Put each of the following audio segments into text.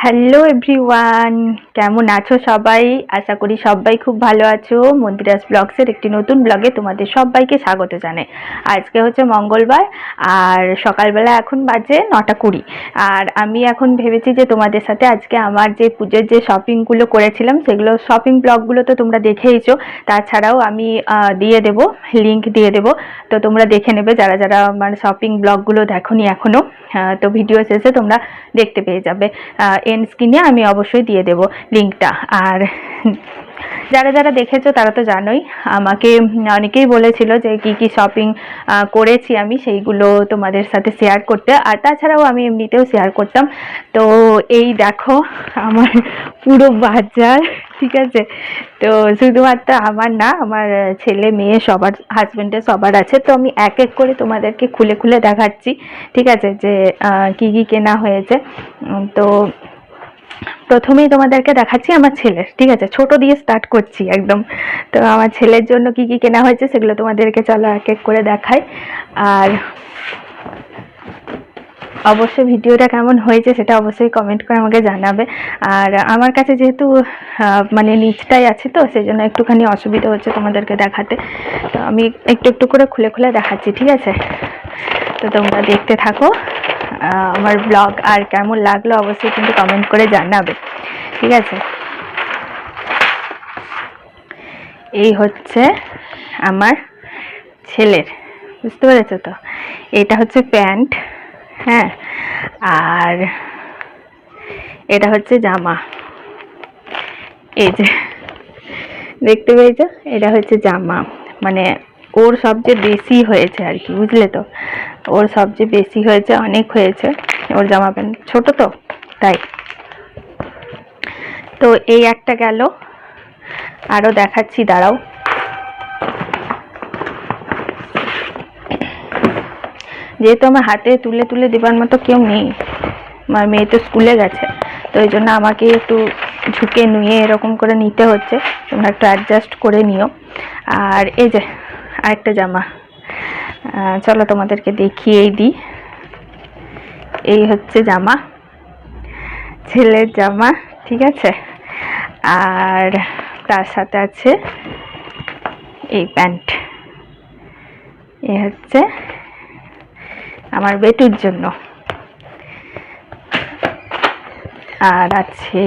Hello everyone কেমন আছো সবাই? আশা করি সবাই খুব ভালো আছো। মন্দিরাস ব্লগসের একটি নতুন ব্লগে তোমাদের সবাইকে স্বাগত জানাই। আজকে হচ্ছে মঙ্গলবার আর সকালবেলা এখন বাজে নটা কুড়ি। আর আমি এখন ভেবেছি যে তোমাদের সাথে আজকে আমার যে পুজোর যে শপিংগুলো করেছিলাম সেগুলো শপিং ব্লগগুলো তো তোমরা দেখেইছো। তাছাড়াও আমি দিয়ে দেব লিংক দিয়ে দেব। তো তোমরা দেখে নেবে যারা যারা আমার শপিং ব্লগগুলো দেখোনি এখনও। আহ, তো ভিডিও শেষে তোমরা দেখতে পেয়ে যাবে। এন স্ক্রিনে আমি অবশ্যই দিয়ে দেব। লিঙ্কটা আর যারা যারা দেখেছ তারা তো জানোই, আমাকে অনেকেই বলেছিল যে কি কি শপিং করেছি আমি, সেইগুলো তোমাদের সাথে শেয়ার করতে। আর তাছাড়াও আমি এমনিতেও শেয়ার করতাম। তো এই দেখো, আমার পুরো বাজার, ঠিক আছে? তো শুধুমাত্র আমার না, আমার ছেলে, মেয়ে সবার হাজবেন্ডের সবার আছে। তো আমি এক এক করে তোমাদেরকে খুলে খুলে দেখাচ্ছি, ঠিক আছে? যে কি কি কেনা হয়েছে। তো প্রথমেই তোমাদেরকে দেখাচ্ছি আমার ছেলের, ঠিক আছে? ছোট দিয়ে স্টার্ট করছি একদম। তো আমার ছেলের জন্য কি কি কেনা হয়েছে সেগুলো তোমাদেরকে চলো এক এক করে দেখাই। আর অবশ্যই ভিডিওটা কেমন হয়েছে সেটা অবশ্যই কমেন্ট করে আমাকে জানাবে। আর আমার কাছে যেহেতু মানে নিচটাই আছে তো সেই জন্য একটুখানি অসুবিধা হচ্ছে তোমাদেরকে দেখাতে। তো আমি একটু একটু করে খুলে খুলে দেখাচ্ছি, ঠিক আছে? তো তোমরা দেখতে থাকো। আমার ব্লগ আর কেমন লাগল অবশ্যই কিন্তু কমেন্ট করে জানাবে। ঠিক আছে? এই হচ্ছে আমার ছেলের, বুঝতে পেরেছ তো? এটা হচ্ছে প্যান্ট হ্যাঁ? আর এটা হচ্ছে জামা। এই যে, দেখতে পেয়েছ? এটা হচ্ছে জামা। মানে ওর সবচেয়ে বেশি হয়েছে আর কি, বুঝলে তো? ওর সবচেয়ে বেশি হয়েছে, অনেক হয়েছে ওর জামা প্যান্ট। ছোট তো, তাই। তো এই একটা গেল। আরও দেখাচ্ছি, দাঁড়াও। যেহেতু আমার হাতে তুলে তুলে দেবার মতো কেউ নেই, আমার মেয়ে তো স্কুলে গেছে, তো এই জন্য আমাকে একটু ঝুঁকে নুয়ে এরকম করে নিতে হচ্ছে। তোমরা একটু অ্যাডজাস্ট করে নিও। আর এই যে আরেকটা জামা। চলো তোমাদেরকে দেখিয়েই দিই। এই হচ্ছে জামা, ছেলের জামা, ঠিক আছে? আর তার সাথে আছে এই প্যান্ট। এই হচ্ছে আমার বেটুর জন্য। আর আছে,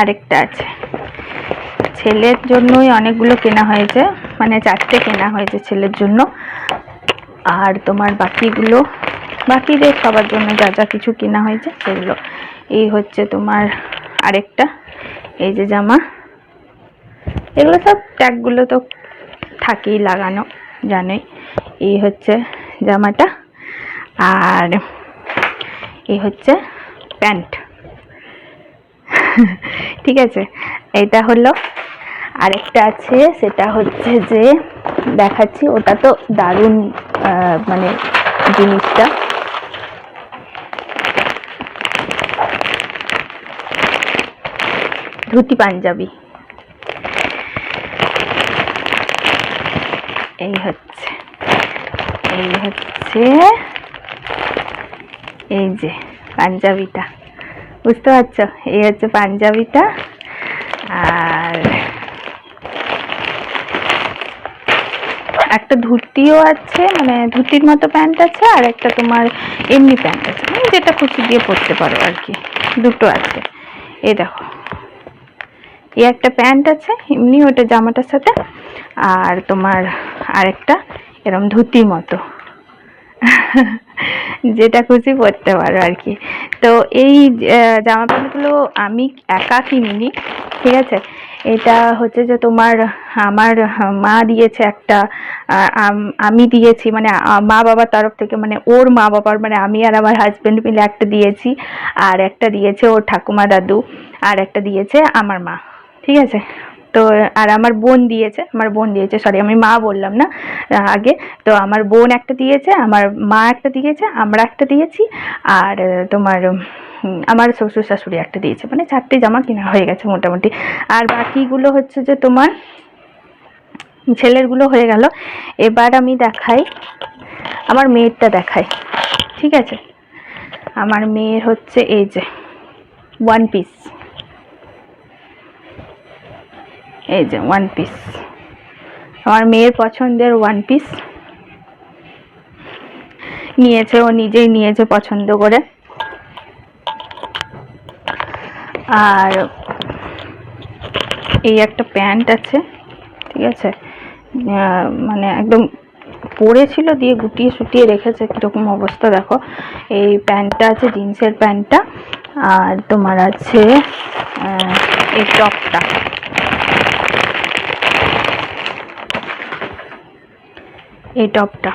আরেকটা আছে। ছেলের জন্যই অনেকগুলো কেনা হয়েছে। মানে চারটে কেনা হয়েছে ছেলের জন্য। আর তোমার বাকিগুলো, বাকিদের সবার জন্য যা যা কিছু কেনা হয়েছে সেগুলো। এই হচ্ছে তোমার আরেকটা, এই যে জামা। এগুলো সব ট্যাগগুলো তো থাকেই লাগানো, জানোই। এই হচ্ছে জামাটা। আর এই হচ্ছে প্যান্ট। ঠিক আছে এটা হলো। আরেকটা আছে, সেটা হচ্ছে যে দেখাচ্ছি, ওটা তো দারুণ মানে জিনিসটা। ধুতি পাঞ্জাবি। এই হচ্ছে এই হচ্ছে, এই যে পাঞ্জাবিটা। বুঝতে পারছ? এই হচ্ছে পাঞ্জাবিটা। আর একটা ধুতিও আছে মানে ধুতির মতো প্যান্ট আছে, আর একটা তোমার এমনি প্যান্ট আছে। মানে যেটা খুশি দিয়ে পরতে পারো আর কি। দুটো আছে। এই দেখো। এই একটা প্যান্ট আছে, এমনি ওটা জামাটার সাথে। আর তোমার আরেকটা এরম ধুতি মতো। যেটা খুশি পরতে পারো আর কি। তো এই জামা প্যান্টগুলো আমি একা কিনিনি, ঠিক আছে? এটা হচ্ছে যে তোমার, আমার মা দিয়েছে একটা আমি দিয়েছি মানে মা বাবার তরফ থেকে মানে ওর মা বাবার মানে আমি আর আমার হাজব্যান্ড মিলে একটা দিয়েছি, আর একটা দিয়েছে ওর ঠাকুমা দাদু, আর একটা দিয়েছে আমার মা, ঠিক আছে? তো, আর আমার বোন দিয়েছে, আমার বোন দিয়েছে সরি আমি মা বললাম না আগে। তো আমার বোন একটা দিয়েছে, আমার মা একটা দিয়েছে, আমরা একটা দিয়েছি, আর তোমার আমার শ্বশুর শাশুড়ি একটা দিয়েছে মানে চারটে জামা কেনা হয়ে গেছে মোটামুটি। আর বাকিগুলো হচ্ছে যে তোমার, ছেলেরগুলো হয়ে গেল। এবার আমি দেখাই, আমার মেয়েরটা দেখাই, ঠিক আছে? আমার মেয়ের হচ্ছে এই যে ওয়ান পিস এই যে ওয়ান পিস আমার মেয়ের পছন্দের ওয়ান পিস নিয়েছে, ও নিজেই নিয়েছে পছন্দ করে। আর এই একটা প্যান্ট আছে, ঠিক আছে? মানে একদম পরেছিল দিয়ে গুটিয়ে সুটিয়ে রেখেছে, কীরকম অবস্থা দেখো। এই প্যান্টটা আছে, জিন্সের প্যান্টটা। আর তোমার আছে এই টপটা। এই টপটা।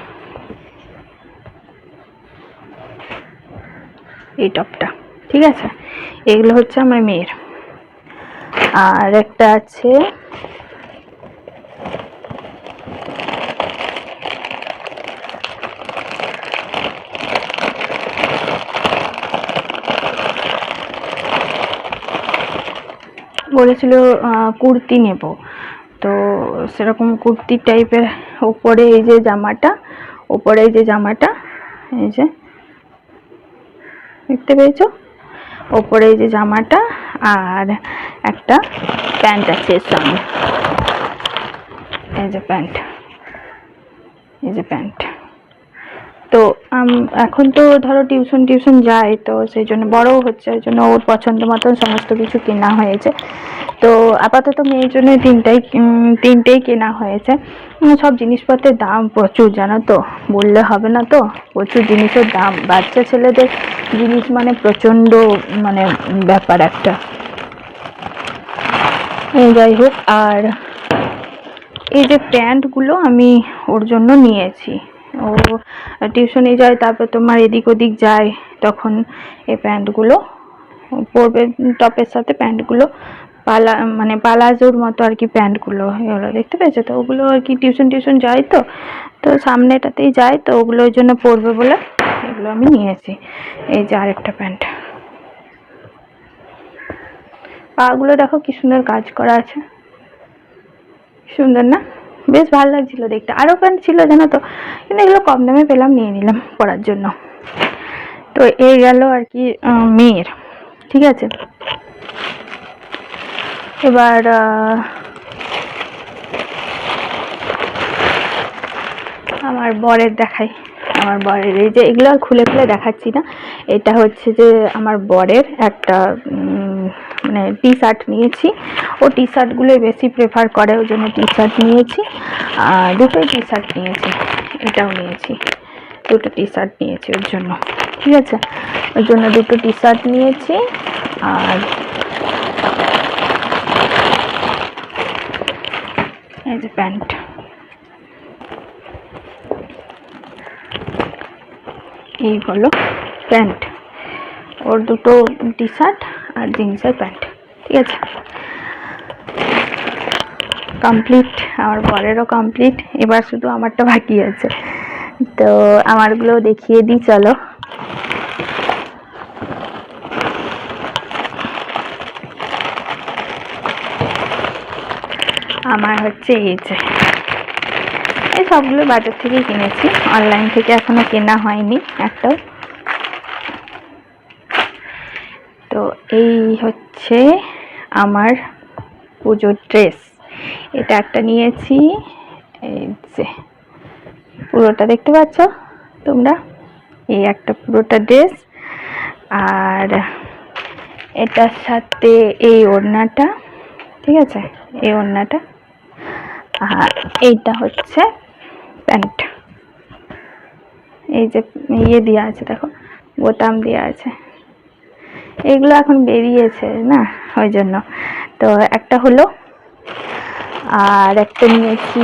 এই টপটা। ঠিক আছে? এগুলো হচ্ছে আমার মেয়ের। আর একটা আছে বলেছিল কুর্তি নেব। তো সেরকম কুর্তি টাইপের ওপরে এই যে জামাটা ওপরে এই যে জামাটা, এই যে দেখতে পেয়েছ? ওপরে এই যে জামাটা আর একটা প্যান্ট আছে এর সঙ্গে। এই যে প্যান্ট, এই যে প্যান্ট। তো এখন তো ধরো টিউশন টিউশন যায়, তো সেই জন্য বড়ও হচ্ছে, ওই জন্য ওর পছন্দ মতন সমস্ত কিছু কেনা হয়েছে। তো আপাতত মেয়ের জন্য তিনটাই তিনটেই কেনা হয়েছে। সব জিনিসপত্রের দাম প্রচুর, জানো তো? বললে হবে না তো? প্রচুর জিনিসের দাম। বাচ্চা ছেলেদের জিনিস মানে প্রচণ্ড মানে ব্যাপার একটা। যাই হোক, আর এই যে প্যান্টগুলো আমি ওর জন্য নিয়েছি। ও টিউশনে যায়, তারপর তোমার এদিক ওদিক যায়, তখন এই প্যান্টগুলো পরবে, টপের সাথে প্যান্টগুলো, পালা মানে পালাজোর মতো আর কি প্যান্টগুলো, এগুলো দেখতে পেয়েছ তো? ওগুলো আর কি টিউশন টিউশন যায় তো? তো সামনেটাতেই যায় তো ওগুলো ওই জন্য পরবে বলে এগুলো আমি নিয়েছি, এই যে আরেকটা প্যান্ট। পাগুলো দেখো কি সুন্দর কাজ করা আছে। সুন্দর না? বেশ ভালো লাগছিল দেখতে। আরও প্যান্ট ছিল জানো তো? কিন্তু এগুলো কম দামে পেলাম, নিয়ে নিলাম পরার জন্য। তো এই গেল আর কি মেয়ের। ঠিক আছে? এবার আমার বরের দেখাই। আমার বরের, এই যে এগুলো আর খুলে খুলে দেখাচ্ছি না। এটা হচ্ছে যে আমার বরের একটা মানে টি শার্ট নিয়েছি। ও টি শার্টগুলোই বেশি প্রেফার করে, ওই জন্য টি শার্ট নিয়েছি। আর দুটোই টি শার্ট নিয়েছি, এটাও নিয়েছি। দুটো টি শার্ট নিয়েছি ওর জন্য, ঠিক আছে? ওর জন্য দুটো টি শার্ট নিয়েছি, আর এই যে প্যান্ট। এই হলো প্যান্ট। ওর দুটো টি শার্ট আর জিন্সের প্যান্ট, ঠিক আছে? কমপ্লিট আমার বরেরও কমপ্লিট এবার শুধু আমারটা বাকি আছে। তো আমারগুলো দেখিয়ে দিই, চলো। আমার হচ্ছে এই যে, এই সবগুলো বাজার থেকেই কিনেছি, অনলাইন থেকে এখনও কেনা হয়নি একটাও। তো এই হচ্ছে আমার পুজোর ড্রেস। এটা একটা নিয়েছি। এই যে, পুরোটা দেখতে পাচ্ছ তোমরা? এই একটা পুরোটা ড্রেস। আর এটার সাথে এই ওড়নাটা, ঠিক আছে? এই ওড়নাটা। আর এইটা হচ্ছে প্যান্ট। এই যে ইয়ে দেওয়া আছে, দেখো, বোতাম দেওয়া আছে। এগুলো এখন বেরিয়েছে, না? ওই জন্য। তো একটা হলো, আর একটা নিয়েছি,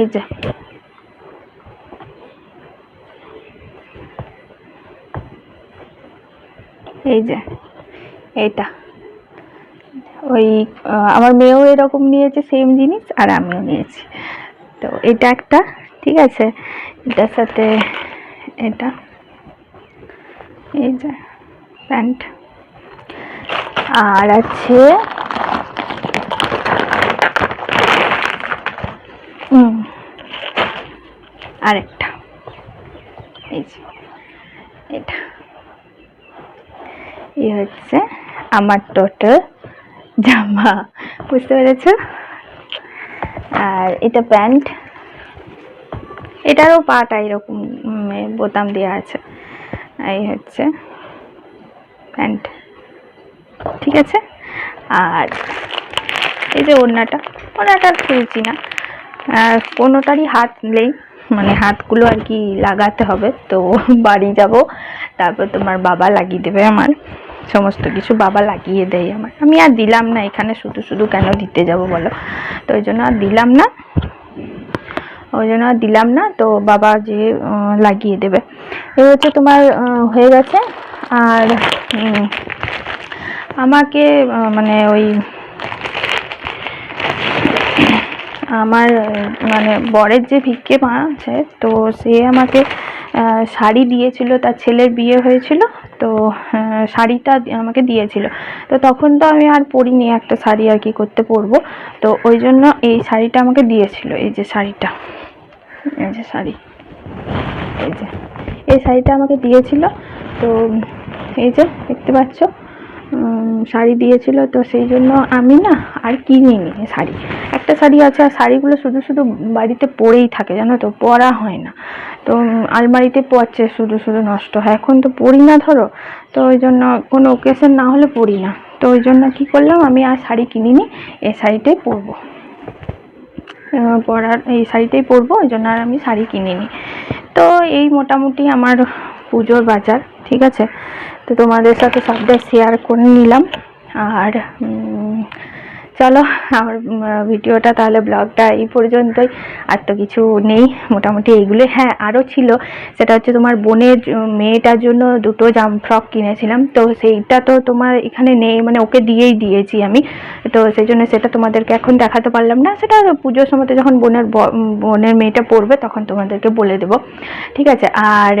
এই যে। এই যে, এইটা। ওই আমার মেয়েও এরকম নিয়েছে সেম জিনিস, আর আমিও নিয়েছি। তো এটা একটা ঠিক আছে? এটার সাথে এটা। এই যে, প্যান্ট। আর আছে আরেকটা। এই যে, এটা। এই হচ্ছে আমার টোটাল জামা। বুঝতে পেরেছ? আর এটা প্যান্ট। এটারও পাটা এরকম বোতাম দেওয়া আছে। এই হচ্ছে প্যান্ট। ঠিক আছে? আর এই যে ওড়নাটা ওড়নাটা খুলছি না। কোনোটারই হাত নেই মানে হাতগুলো আর কি লাগাতে হবে। তো বাড়ি যাব, তারপর তোমার বাবা লাগিয়ে দেবে আমার। সমস্ত কিছু বাবা লাগিয়ে দেয় আমার। আমি আর দিলাম না, এখানে শুধু শুধু কেন দিতে যাব বলো? তো ওই জন্য আর দিলাম না। ওই জন্য দিলাম না, তো বাবা যে লাগিয়ে দেবে। এই হচ্ছে তোমার হয়ে গেছে। আর আমাকে মানে ওই, আমার মানে বরের যে ভিক্ষে মা আছে, তো সে আমাকে শাড়ি দিয়েছিল, তার ছেলের বিয়ে হয়েছিল, তো শাড়িটা আমাকে দিয়েছিল। তো তখন তো আমি আর পরিনি, একটা শাড়ি আর কি করতে পরবো। তো ওই জন্য এই শাড়িটা আমাকে দিয়েছিল, এই যে শাড়িটা, এই যে শাড়ি, এই যে, এই শাড়িটা আমাকে দিয়েছিল। তো, এই যে, দেখতে পাচ্ছ? শাড়ি দিয়েছিল, তো সেই জন্য আমি না আর কিনিনি শাড়ি। একটা শাড়ি আছে, আর শাড়িগুলো শুধু শুধু বাড়িতে পরেই থাকে, জানো তো? পরা হয় না। তো আলমারিতে পড়ছে শুধু শুধু নষ্ট হয়। এখন তো পরি না, ধরো। তো ওই জন্য কোনো ওকেশন না হলে পরি না। তো ওই জন্য কি করলাম, আমি আর শাড়ি কিনিনি, এই শাড়িটাই পরবো। পরার, এই শাড়িটাই পরবো, ওই জন্য আর আমি শাড়ি কিনিনি। তো এই মোটামুটি আমার পুজোর বাজার, ঠিক আছে? তো তোমাদের সাথে সবটা শেয়ার করে নিলাম। আর চলো, আমার ভিডিওটা তাহলে ব্লগটা এই পর্যন্তই। আর তো কিছু নেই, মোটামুটি এইগুলো। হ্যাঁ আরও ছিল, সেটা হচ্ছে তোমার বোনের মেয়েটার জন্য দুটো জাম ফ্রক কিনেছিলাম। তো সেইটা তো তোমার এখানে নেই মানে ওকে দিয়েই দিয়েছি আমি। তো সেই জন্য সেটা তোমাদেরকে এখন দেখাতে পারলাম না। সেটা পুজোর সময় যখন বোনের বোনের মেয়েটা পড়বে, তখন তোমাদেরকে বলে দেবো। ঠিক আছে? আর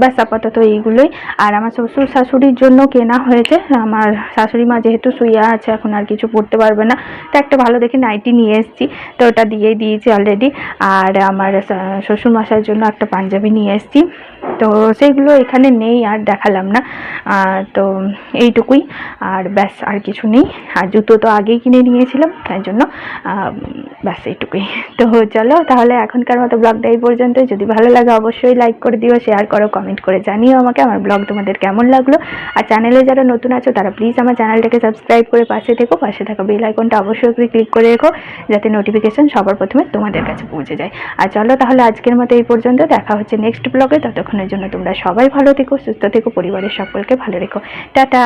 ব্যাস, আপাতত এইগুলোই। আর আমার শ্বশুর শাশুড়ির জন্য কেনা হয়েছে। আমার শাশুড়ি মা যেহেতু শুইয়া আছে, এখন আর কিছু পড়তে পারবে না। তো একটা ভালো দেখে নাইটি নিয়ে এসেছি। তো ওটা দিয়েই দিয়েছি অলরেডি আর আমার শ্বশুর মশার জন্য একটা পাঞ্জাবি নিয়ে এসেছি। তো সেইগুলো এখানে নেই আর দেখালাম না। তো এইটুকুই। আর ব্যাস, আর কিছু নেই। আর জুতো তো আগেই কিনে নিয়েছিলাম, তাই জন্য ব্যাস এইটুকুই। তো চলো, তাহলে এখনকার মতো ব্লগটা এই পর্যন্ত যদি ভালো লাগে, অবশ্যই লাইক করে দিও শেয়ার করো কমেন্ট করে জানিও আমাকে আমার ব্লগ তোমাদের কেমন লাগল। আর চ্যানেলে যারা নতুন আছো, তারা প্লিজ আমার চ্যানেলটাকে সাবস্ক্রাইব করে পাশে থেকো। পাশে থাকা বেল আইকনটা অবশ্যই ক্লিক করে রেখো, যাতে নোটিফিকেশন সবার প্রথমে তোমাদের কাছে পৌঁছে যায়। আর চলো, তাহলে আজকের মতো এই পর্যন্ত। দেখা হচ্ছে নেক্সট ব্লগে ততক্ষণের জন্য তোমরা সবাই ভালো থেকো সুস্থ থেকো পরিবারের সকলকে ভালো রেখো। টাটা!